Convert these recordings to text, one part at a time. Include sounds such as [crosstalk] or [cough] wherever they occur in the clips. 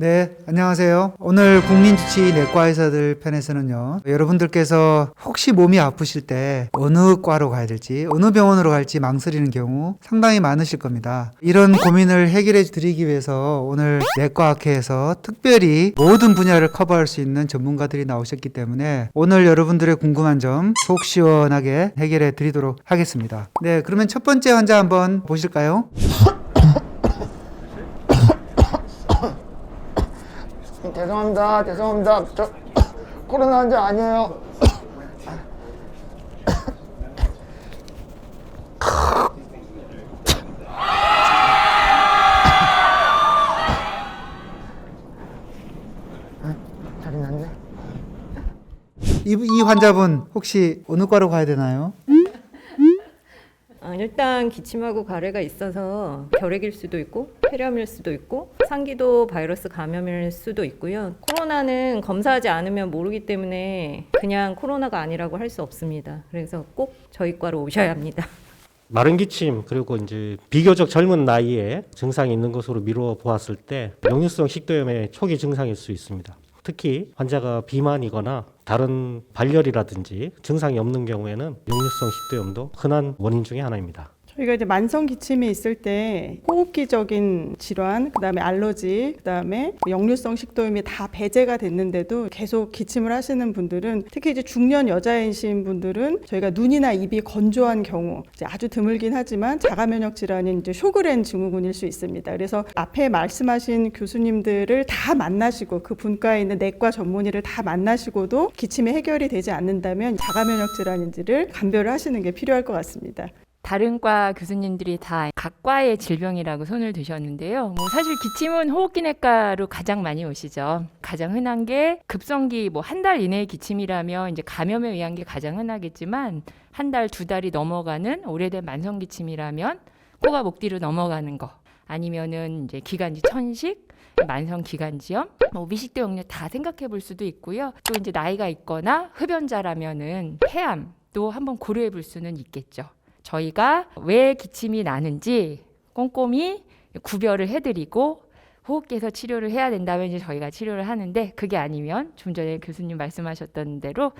네, 안녕하세요. 오늘 국민주치 내과 의사들 편에서는요, 여러분들께서 혹시 몸이 아프실 때 어느 과로 가야 될지, 어느 병원으로 갈지 망설이는 경우 상당히 많으실 겁니다. 이런 고민을 해결해 드리기 위해서 오늘 내과학회에서 특별히 모든 분야를 커버할 수 있는 전문가들이 나오셨기 때문에 오늘 여러분들의 궁금한 점 속 시원하게 해결해 드리도록 하겠습니다. 네, 그러면 첫 번째 환자 한번 보실까요? 죄송합니다. 죄송합니다. 저 코로나 환자 아니에요. 이, 이 환자분 혹시 어느 과로 가야 되나요? 아, 일단 기침하고 가래가 있어서 결핵일 수도 있고 폐렴일 수도 있고 상기도 바이러스 감염일 수도 있고요. 코로나는 검사하지 않으면 모르기 때문에 그냥 코로나가 아니라고 할 수 없습니다. 그래서 꼭 저희 과로 오셔야 합니다. 마른 기침 그리고 이제 비교적 젊은 나이에 증상이 있는 것으로 미루어 보았을 때 역류성 식도염의 초기 증상일 수 있습니다. 특히 환자가 비만이거나 다른 발열이라든지 증상이 없는 경우에는 역류성 식도염도 흔한 원인 중에 하나입니다. 저희가 이제 만성 기침이 있을 때 호흡기적인 질환, 그다음에 알러지, 그다음에 역류성 식도염이 다 배제가 됐는데도 계속 기침을 하시는 분들은 특히 이제 중년 여자이신 분들은 저희가 눈이나 입이 건조한 경우 아주 드물긴 하지만 자가 면역 질환인 이제 쇼그렌 증후군일 수 있습니다. 그래서 앞에 말씀하신 교수님들을 다 만나시고 그 분과에 있는 내과 전문의를 다 만나시고도 기침이 해결이 되지 않는다면 자가 면역 질환인지를 감별을 하시는 게 필요할 것 같습니다. 다른 과 교수님들이 다 각과의 질병이라고 손을 드셨는데요. 뭐 사실 기침은 호흡기내과로 가장 많이 오시죠. 가장 흔한 게 급성기 뭐 한 달 이내의 기침이라면 이제 감염에 의한 게 가장 흔하겠지만 한 달 두 달이 넘어가는 오래된 만성 기침이라면 코가 목 뒤로 넘어가는 거 아니면은 이제 기관지 천식 만성 기관지염, 뭐 미식도 역류 다 생각해 볼 수도 있고요. 또 이제 나이가 있거나 흡연자라면은 폐암 도 한번 고려해 볼 수는 있겠죠. 저희가 왜 기침이 나는지 꼼꼼히 구별을 해드리고 호흡기에서 치료를 해야 된다면 이제 저희가 치료를 하는데 그게 아니면 좀 전에 교수님 말씀하셨던 대로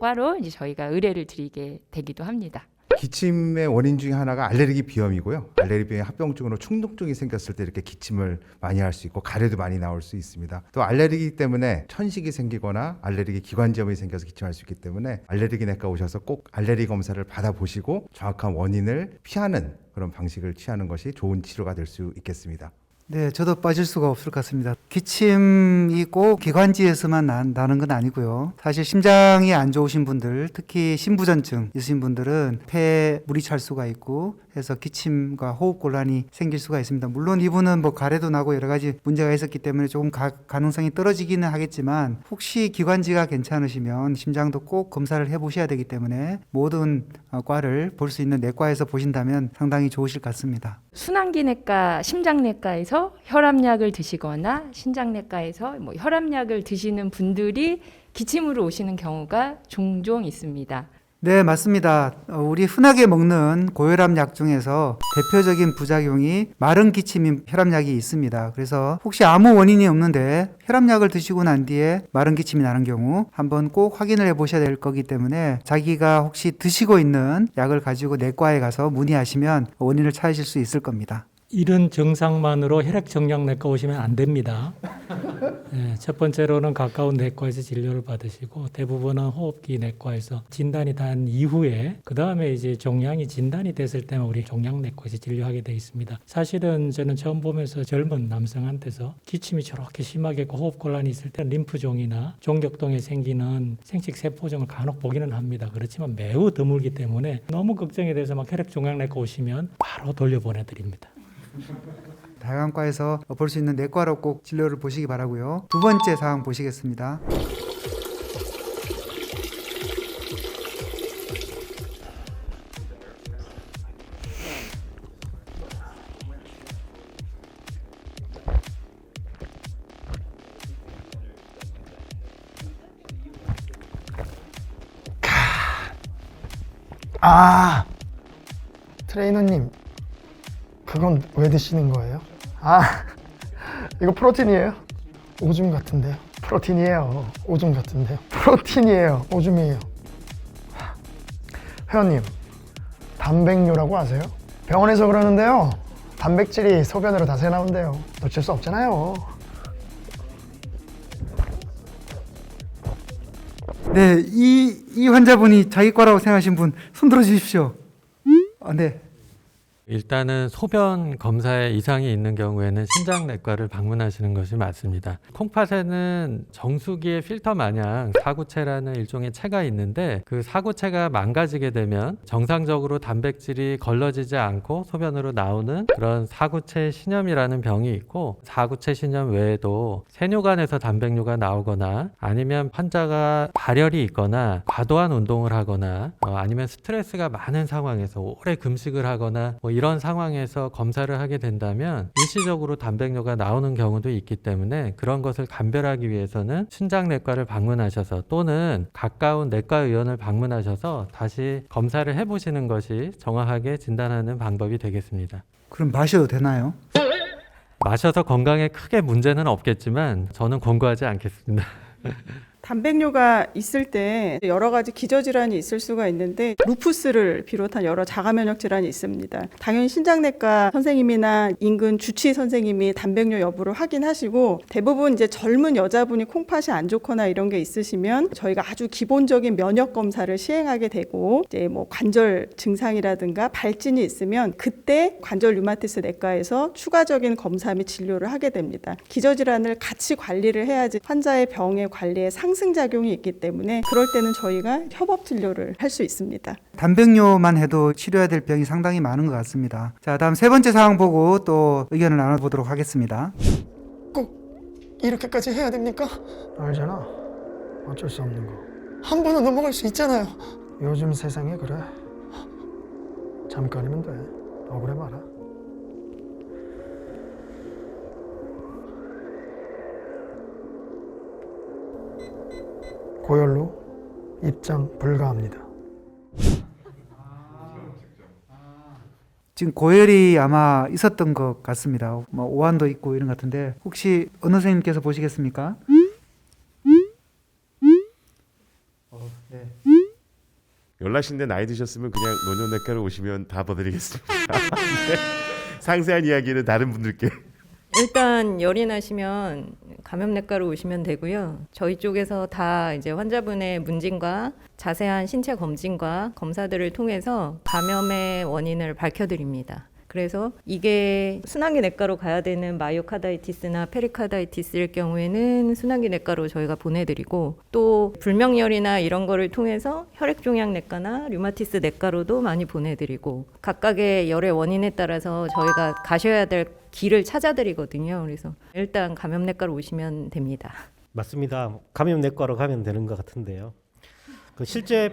각과로 이제 저희가 의뢰를 드리게 되기도 합니다. 기침의 원인 중에 하나가 알레르기 비염이고요. 알레르기 비염 합병증으로 충동증이 생겼을 때 이렇게 기침을 많이 할 수 있고 가래도 많이 나올 수 있습니다. 또 알레르기 때문에 천식이 생기거나 알레르기 기관지염이 생겨서 기침할 수 있기 때문에 알레르기 내과 오셔서 꼭 알레르기 검사를 받아보시고 정확한 원인을 피하는 그런 방식을 취하는 것이 좋은 치료가 될 수 있겠습니다. 네, 저도 빠질 수가 없을 것 같습니다. 기침이 꼭 기관지에서만 나, 나는 건 아니고요. 사실 심장이 안 좋으신 분들, 특히 심부전증 있으신 분들은 폐에 물이 찰 수가 있고 해서 기침과 호흡 곤란이 생길 수가 있습니다. 물론 이분은 뭐 가래도 나고 여러 가지 문제가 있었기 때문에 조금 가, 가능성이 떨어지기는 하겠지만 혹시 기관지가 괜찮으시면 심장도 꼭 검사를 해 보셔야 되기 때문에 모든 어, 과를 볼 수 있는 내과에서 보신다면 상당히 좋으실 것 같습니다. 순환기내과, 심장내과에서 혈압약을 드시거나 신장내과에서 뭐 혈압약을 드시는 분들이 기침으로 오시는 경우가 종종 있습니다. 네, 맞습니다. 어, 우리 흔하게 먹는 고혈압 약 중에서 대표적인 부작용이 마른 기침인 혈압약이 있습니다. 그래서 혹시 아무 원인이 없는데 혈압약을 드시고 난 뒤에 마른 기침이 나는 경우 한번 꼭 확인을 해 보셔야 될 거기 때문에 자기가 혹시 드시고 있는 약을 가지고 내과에 가서 문의하시면 원인을 찾으실 수 있을 겁니다. 이런 증상만으로 혈액 정량내과 오시면 안 됩니다. [laughs] 예, 첫 번째로는 가까운 내과에서 진료를 받으시고 대부분은 호흡기 내과에서 진단이 단 이후에 그 다음에 이제 종양이 진단이 됐을 때만 우리 종양내과에서 진료하게 돼 있습니다. 사실은 저는 처음 보면서 젊은 남성한테서 기침이 저렇게 심하게 있고 호흡 곤란이 있을 때 림프종이나 종격동에 생기는 생식 세포종을 간혹 보기는 합니다. 그렇지만 매우 드물기 때문에 너무 걱정이 돼서 막 혈액 종양내과 오시면 바로 돌려보내드립니다. 다양한 과에서 볼 수 있는 내과로 꼭 진료를 보시기 바라고요. 두 번째 사항 보시겠습니다. 드시는 거예요? 아 [laughs] 이거 프로틴이에요? 오줌 같은데요. 프로틴이에요. 오줌 같은데요. 프로틴이에요. 오줌이에요. 하, 회원님, 단백뇨라고 아세요? 병원에서 그러는데요. 단백질이 소변으로 다 새나온대요. 놓칠 수 없잖아요. 네, 이, 이 환자분이 자기 거라고 생각하신 분 손 들어 주십시오. 아, 네. 일단은 소변 검사에 이상이 있는 경우에는 신장내과를 방문하시는 것이 맞습니다. 콩팥에는 정수기의 필터 마냥 사구체라는 일종의 체가 있는데 그 사구체가 망가지게 되면 정상적으로 단백질이 걸러지지 않고 소변으로 나오는 그런 사구체 신염이라는 병이 있고 사구체 신염 외에도 세뇨관에서 단백뇨가 나오거나 아니면 환자가 발열이 있거나 과도한 운동을 하거나 어, 아니면 스트레스가 많은 상황에서 오래 금식을 하거나 뭐 이런 상황에서 검사를 하게 된다면 일시적으로 단백뇨가 나오는 경우도 있기 때문에 그런 것을 감별하기 위해서는 신장내과를 방문하셔서 또는 가까운 내과 의원을 방문하셔서 다시 검사를 해보시는 것이 정확하게 진단하는 방법이 되겠습니다. 그럼 마셔도 되나요? 마셔서 건강에 크게 문제는 없겠지만 저는 권고하지 않겠습니다. [laughs] 단백뇨가 있을 때 여러 가지 기저질환이 있을 수가 있는데 루푸스를 비롯한 여러 자가면역 질환이 있습니다. 당연히 신장내과 선생님이나 인근 주치 선생님이 단백뇨 여부를 확인하시고 대부분 이제 젊은 여자분이 콩팥이 안 좋거나 이런 게 있으시면 저희가 아주 기본적인 면역 검사를 시행하게 되고 이제 뭐 관절 증상이라든가 발진이 있으면 그때 관절 류마티스 내과에서 추가적인 검사 및 진료를 하게 됩니다. 기저질환을 같이 관리를 해야지 환자의 병의 관리에 상 승작용이 있기 때문에 그럴 때는 저희가 협업 진료를 할 수 있습니다. 단백뇨만 해도 치료해야 될 병이 상당히 많은 것 같습니다. 자, 다음 세 번째 사항 보고 또 의견을 나눠보도록 하겠습니다. 이렇게까지 해야 됩니까? 알잖아. 어쩔 수 없는 거. 한 번은 넘어갈 수 있잖아요. 요즘 세상에 그래. 잠깐이면 돼. 억울해 마라. 고열로 입장 불가합니다. 지금 고열이 아마 있었던 것 같습니다. 뭐 오한도 있고 이런 것 같은데 혹시 어느 선생님께서 보시겠습니까? 어, 네. 연락신데 나이 드셨으면 그냥 노년내과를 오시면 다 봐드리겠습니다. [laughs] 네. 상세한 이야기는 다른 분들께. 일단 열이 나시면 감염내과로 오시면 되고요. 저희 쪽에서 다 이제 환자분의 문진과 자세한 신체 검진과 검사들을 통해서 감염의 원인을 밝혀드립니다. 그래서 이게 순환기 내과로 가야 되는 마이오카다이티스나 페리카다이티스일 경우에는 순환기 내과로 저희가 보내드리고 또 불명열이나 이런 거를 통해서 혈액종양 내과나 류마티스 내과로도 많이 보내드리고 각각의 열의 원인에 따라서 저희가 가셔야 될 길을 찾아드리거든요. 그래서 일단 감염내과로 오시면 됩니다. 맞습니다. 감염내과로 가면 되는 것 같은데요. 그 실제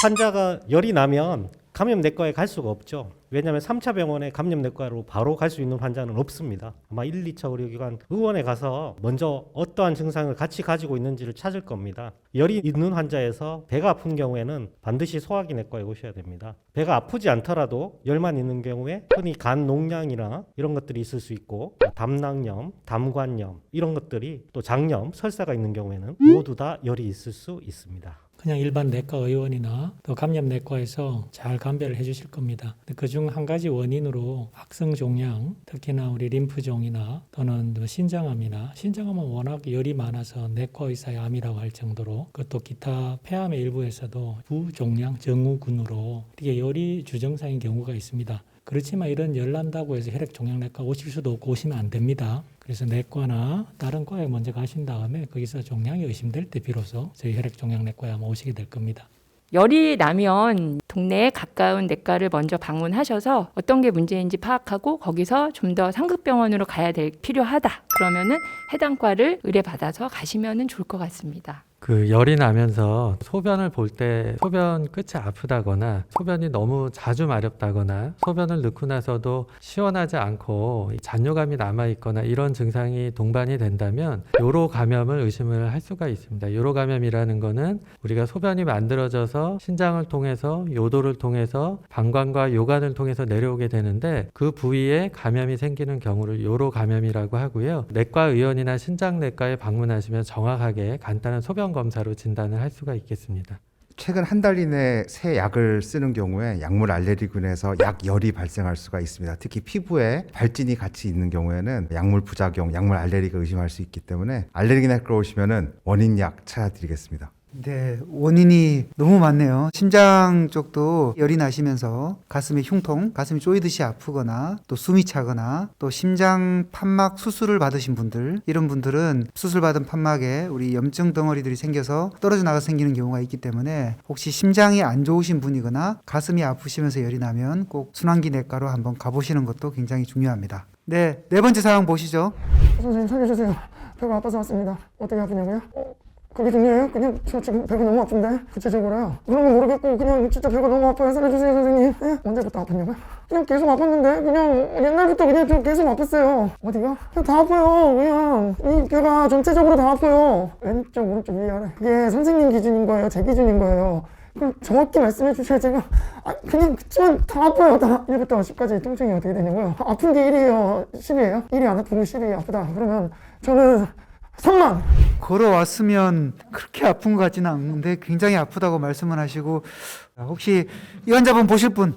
환자가 열이 나면 감염내과에 갈 수가 없죠. 왜냐하면 3차 병원에 감염내과로 바로 갈 수 있는 환자는 없습니다. 아마 1, 2차 의료기관 의원에 가서 먼저 어떠한 증상을 같이 가지고 있는지를 찾을 겁니다. 열이 있는 환자에서 배가 아픈 경우에는 반드시 소화기 내과에 오셔야 됩니다. 배가 아프지 않더라도 열만 있는 경우에 흔히 간 농량이나 이런 것들이 있을 수 있고 담낭염, 담관염 이런 것들이 또 장염, 설사가 있는 경우에는 모두 다 열이 있을 수 있습니다. 그냥 일반 내과 의원이나 또 감염 내과에서 잘 감별을 해주실 겁니다. 그중 한 가지 원인으로 악성 종양, 특히나 우리 림프종이나 또는 뭐 신장암이나 신장암은 워낙 열이 많아서 내과 의사의 암이라고 할 정도로 그것도 기타 폐암의 일부에서도 부종양 증후군으로 이게 열이 주정상인 경우가 있습니다. 그렇지만 이런 열 난다고 해서 혈액 종양내과 오실 수도 없고 오시면 안 됩니다. 그래서 내과나 다른 과에 먼저 가신 다음에 거기서 종양이 의심될 때 비로소 저희 혈액 종양내과에 아마 오시게 될 겁니다. 열이 나면 동네에 가까운 내과를 먼저 방문하셔서 어떤 게 문제인지 파악하고 거기서 좀 더 상급 병원으로 가야 될 필요하다. 그러면은 해당 과를 의뢰받아서 가시면은 좋을 것 같습니다. 그 열이 나면서 소변을 볼 때 소변 끝이 아프다거나 소변이 너무 자주 마렵다거나 소변을 넣고 나서도 시원하지 않고 잔뇨감이 남아 있거나 이런 증상이 동반이 된다면 요로 감염을 의심을 할 수가 있습니다. 요로 감염이라는 거는 우리가 소변이 만들어져서 신장을 통해서 요도를 통해서 방광과 요관을 통해서 내려오게 되는데 그 부위에 감염이 생기는 경우를 요로 감염이라고 하고요. 내과 의원이나 신장내과에 방문하시면 정확하게 간단한 소변 검사로 진단을 할 수가 있겠습니다. 최근 한 달 이내 새 약을 쓰는 경우에 약물 알레르기군에서 약열이 발생할 수가 있습니다. 특히 피부에 발진이 같이 있는 경우에는 약물 부작용, 약물 알레르기가 의심할 수 있기 때문에 알레르기 내과 오시면은 원인 약 찾아드리겠습니다. 네, 원인이 너무 많네요. 심장 쪽도 열이 나시면서 가슴에 흉통, 가슴이 쪼이듯이 아프거나 또 숨이 차거나 또 심장 판막 수술을 받으신 분들 이런 분들은 수술 받은 판막에 우리 염증 덩어리들이 생겨서 떨어져 나가 생기는 경우가 있기 때문에 혹시 심장이 안 좋으신 분이거나 가슴이 아프시면서 열이 나면 꼭 순환기 내과로 한번 가보시는 것도 굉장히 중요합니다. 네, 네 번째 상황 보시죠. 선생님 살려주세요. 배가 아파서 왔습니다. 어떻게 아프냐고요? 어, 그게 중요해요? 그냥 저 지금 배가 너무 아픈데 구체적으로요. 그런 건 모르겠고 그냥 진짜 배가 너무 아파요. 살려주세요 선생님. 예? 언제부터 아팠냐고요? 그냥 계속 아팠는데 그냥 옛날부터 그냥 좀 계속 아팠어요. 어디가? 그냥 다 아파요. 그냥 이 배가 전체적으로 다 아파요. 왼쪽 오른쪽 위아래. 그게 선생님 기준인 거예요. 제 기준인 거예요. 그럼 정확히 말씀해 주셔야 제가 아, 그냥 그치만 다 아파요 다 1부터 10까지 통증이 어떻게 되냐고요 아픈 게 1이에요 10이에요 1이 안 아프고 10이 아프다 그러면 저는 3만 걸어왔으면 그렇게 아픈 것 같지는 않은데 굉장히 아프다고 말씀을 하시고 혹시 이 환자분 보실 분?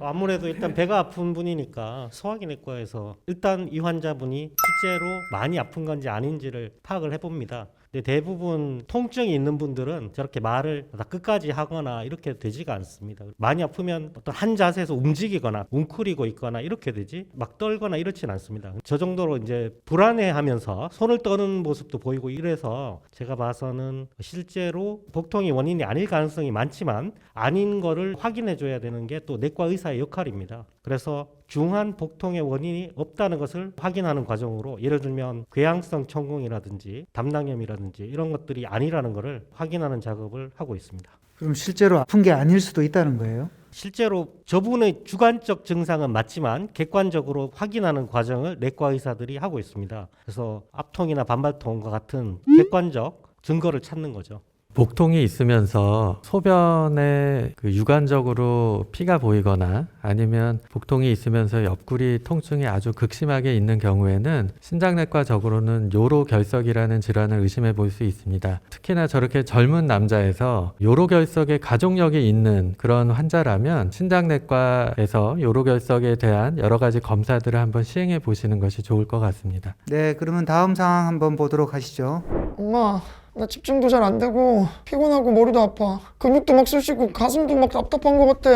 아무래도 일단 배가 아픈 분이니까 소화기 내과에서 일단 이 환자분이 실제로 많이 아픈 건지 아닌지를 파악을 해봅니다. 근데 대부분 통증이 있는 분들은 저렇게 말을 다 끝까지 하거나 이렇게 되지가 않습니다. 많이 아프면 어떤 한 자세에서 움직이거나 웅크리고 있거나 이렇게 되지 막 떨거나 이렇지는 않습니다. 저 정도로 이제 불안해하면서 손을 떠는 모습도 보이고 이래서 제가 봐서는 실제로 복통이 원인이 아닐 가능성이 많지만 아닌 거를 확인해 줘야 되는 게 또 내과 의사의 역할입니다. 그래서 중한 복통의 원인이 없다는 것을 확인하는 과정으로 예를 들면 궤양성 천공이라든지 담낭염이라든지 이런 것들이 아니라는 것을 확인하는 작업을 하고 있습니다. 그럼 실제로 아픈 게 아닐 수도 있다는 거예요. 실제로 저분의 주관적 증상은 맞지만 객관적으로 확인하는 과정을 내과 의사들이 하고 있습니다. 그래서 압통이나 반발통과 같은 객관적 증거를 찾는 거죠. 복통이 있으면서 소변에 그 유관적으로 피가 보이거나 아니면 복통이 있으면서 옆구리 통증이 아주 극심하게 있는 경우에는 신장내과적으로는 요로결석이라는 질환을 의심해 볼 수 있습니다. 특히나 저렇게 젊은 남자에서 요로결석의 가족력이 있는 그런 환자라면 신장내과에서 요로결석에 대한 여러 가지 검사들을 한번 시행해 보시는 것이 좋을 것 같습니다. 네, 그러면 다음 상황 한번 보도록 하시죠. 엄마 나 집중도 잘 안 되고 피곤하고 머리도 아파. 근육도 막 쑤시고 가슴도 막 답답한 것 같아.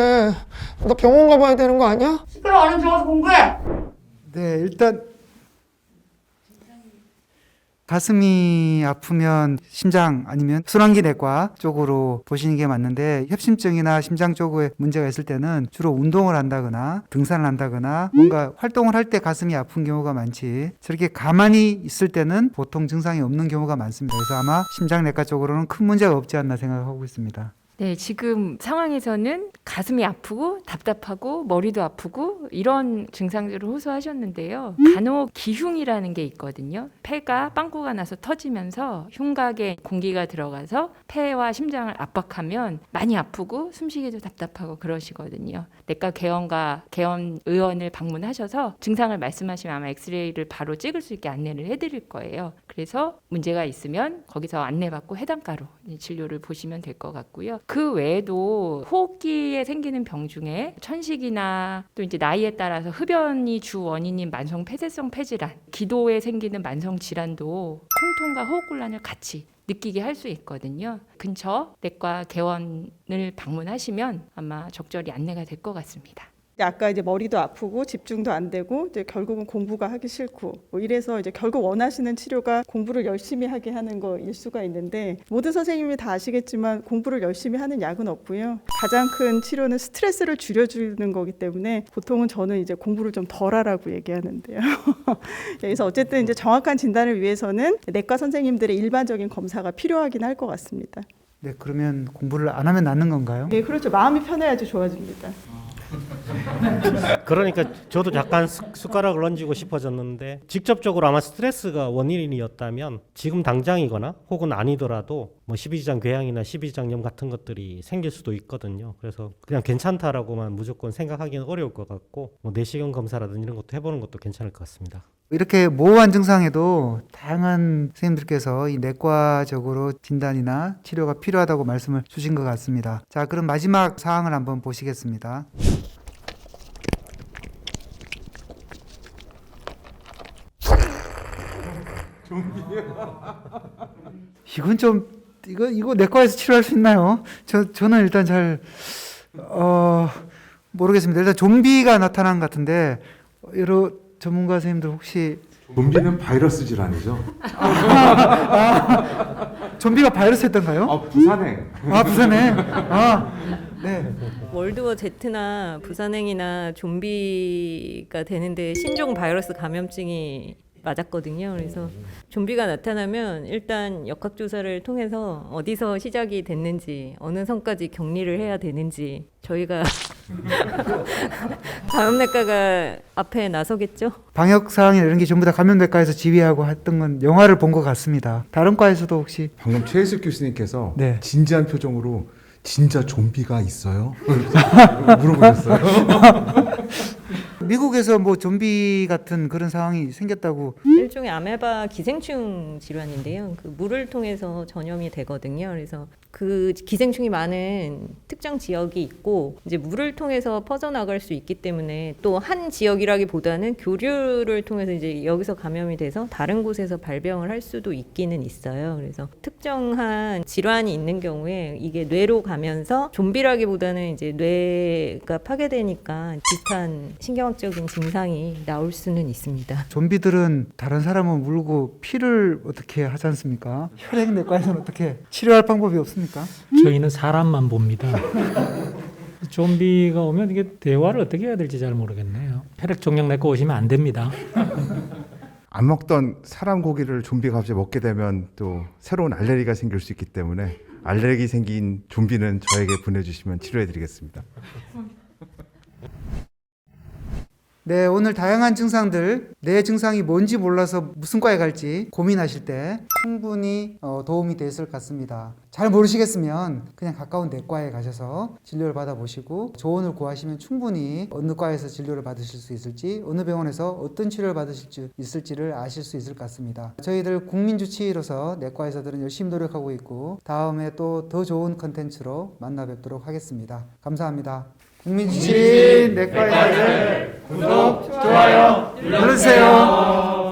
나 병원 가봐야 되는 거 아니야? 시끄러워 얼른 들어가서 공부해. 네, 일단 가슴이 아프면 심장 아니면 순환기 내과 쪽으로 보시는 게 맞는데 협심증이나 심장 쪽에 문제가 있을 때는 주로 운동을 한다거나 등산을 한다거나 뭔가 활동을 할 때 가슴이 아픈 경우가 많지 저렇게 가만히 있을 때는 보통 증상이 없는 경우가 많습니다. 그래서 아마 심장내과 쪽으로는 큰 문제가 없지 않나 생각하고 있습니다. 네, 지금 상황에서는 가슴이 아프고 답답하고 머리도 아프고 이런 증상들을 호소하셨는데요. 간혹 기흉이라는 게 있거든요. 폐가 빵꾸가 나서 터지면서 흉곽에 공기가 들어가서 폐와 심장을 압박하면 많이 아프고 숨쉬기도 답답하고 그러시거든요. 내과 개원과 개원 의원을 방문하셔서 증상을 말씀하시면 아마 엑스레이를 바로 찍을 수 있게 안내를 해드릴 거예요. 그래서 문제가 있으면 거기서 안내받고 해당가로 진료를 보시면 될 것 같고요. 그 외에도 호흡기에 생기는 병 중에 천식이나 또 이제 나이에 따라서 흡연이 주 원인인 만성 폐쇄성 폐질환, 기도에 생기는 만성 질환도 통통과 호흡곤란을 같이 느끼게 할 수 있거든요. 근처 내과 개원을 방문하시면 아마 적절히 안내가 될 것 같습니다. 아까 이제 머리도 아프고 집중도 안 되고 이제 결국은 공부가 하기 싫고 뭐 이래서 이제 결국 원하시는 치료가 공부를 열심히 하게 하는 거일 수가 있는데 모든 선생님이 다 아시겠지만 공부를 열심히 하는 약은 없고요. 가장 큰 치료는 스트레스를 줄여주는 거기 때문에 보통은 저는 이제 공부를 좀 덜 하라고 얘기하는데요. [laughs] 그래서 어쨌든 이제 정확한 진단을 위해서는 내과 선생님들의 일반적인 검사가 필요하긴 할 것 같습니다. 네, 그러면 공부를 안 하면 낫는 건가요? 네, 그렇죠. 마음이 편해야지 좋아집니다. 그러니까 저도 약간 숟- 숟가락을 얹고 싶어졌는데 직접적으로 아마 스트레스가 원인이었다면 지금 당장이거나 혹은 아니더라도 뭐 십이지장 궤양이나 십이지장염 같은 것들이 생길 수도 있거든요. 그래서 그냥 괜찮다라고만 무조건 생각하기는 어려울 것 같고 뭐 내시경 검사라든지 이런 것도 해보는 것도 괜찮을 것 같습니다. 이렇게 모호한 증상에도 다양한 선생님들께서 이 내과적으로 진단이나 치료가 필요하다고 말씀을 주신 것 같습니다. 자, 그럼 마지막 사항을 한번 보시겠습니다. 이건 좀 이거 이거 내과에서 치료할 수 있나요? 저 저는 일단 잘 어, 모르겠습니다. 일단 좀비가 나타난 것 같은데 여러 전문가 선생님들 혹시 좀비는 바이러스 질환이죠. 좀비가 바이러스였던가요? 아, 부산행. 아 부산에 아 네. 월드워 Z나 부산행이나 좀비가 되는데 신종 바이러스 감염증이 맞았거든요. 그래서 좀비가 나타나면 일단 역학조사를 통해서 어디서 시작이 됐는지 어느 선까지 격리를 해야 되는지 저희가 [laughs] 감염내과가 앞에 나서겠죠. 방역 사항이나 이런 게 전부 다 감염내과에서 지휘하고 했던 건 영화를 본 것 같습니다. 다른 과에서도 혹시 방금 최혜숙 교수님께서 네. 진지한 표정으로 진짜 좀비가 있어요? [laughs] 물어보셨어요. [laughs] 미국에서 뭐 좀비 같은 그런 상황이 생겼다고 일종의 아메바 기생충 질환인데요. 그 물을 통해서 전염이 되거든요. 그래서 그 기생충이 많은 특정 지역이 있고 이제 물을 통해서 퍼져나갈 수 있기 때문에 또 한 지역이라기보다는 교류를 통해서 이제 여기서 감염이 돼서 다른 곳에서 발병을 할 수도 있기는 있어요. 그래서 특정한 질환이 있는 경우에 이게 뇌로 가면서 좀비라기보다는 이제 뇌가 파괴되니까 비슷한 신경학적인 증상이 나올 수는 있습니다. 좀비들은 다른 사람을 물고 피를 어떻게 하지 않습니까? 혈액내과에서는 어떻게 치료할 방법이 없습니 까? 저희는 사람만 봅니다. 좀비가 오면 이게 대화를 어떻게 해야 될지 잘 모르겠네요. 혈액 종양 내과 오시면 안 됩니다. 안 먹던 사람 고기를 좀비가 갑자기 먹게 되면 또 새로운 알레르기가 생길 수 있기 때문에 알레르기 생긴 좀비는 저에게 보내주시면 치료해드리겠습니다. 네, 오늘 다양한 증상들, 내 증상이 뭔지 몰라서 무슨 과에 갈지 고민하실 때 충분히 어, 도움이 됐을 것 같습니다. 잘 모르시겠으면 그냥 가까운 내과에 가셔서 진료를 받아보시고 조언을 구하시면 충분히 어느 과에서 진료를 받으실 수 있을지, 어느 병원에서 어떤 치료를 받으실 수 있을지를 아실 수 있을 것 같습니다. 저희들 국민주치의로서 내과에서들은 열심히 노력하고 있고 다음에 또 더 좋은 컨텐츠로 만나 뵙도록 하겠습니다. 감사합니다. 국민주치의 내과의사를 구독, 좋아요 눌러주세요.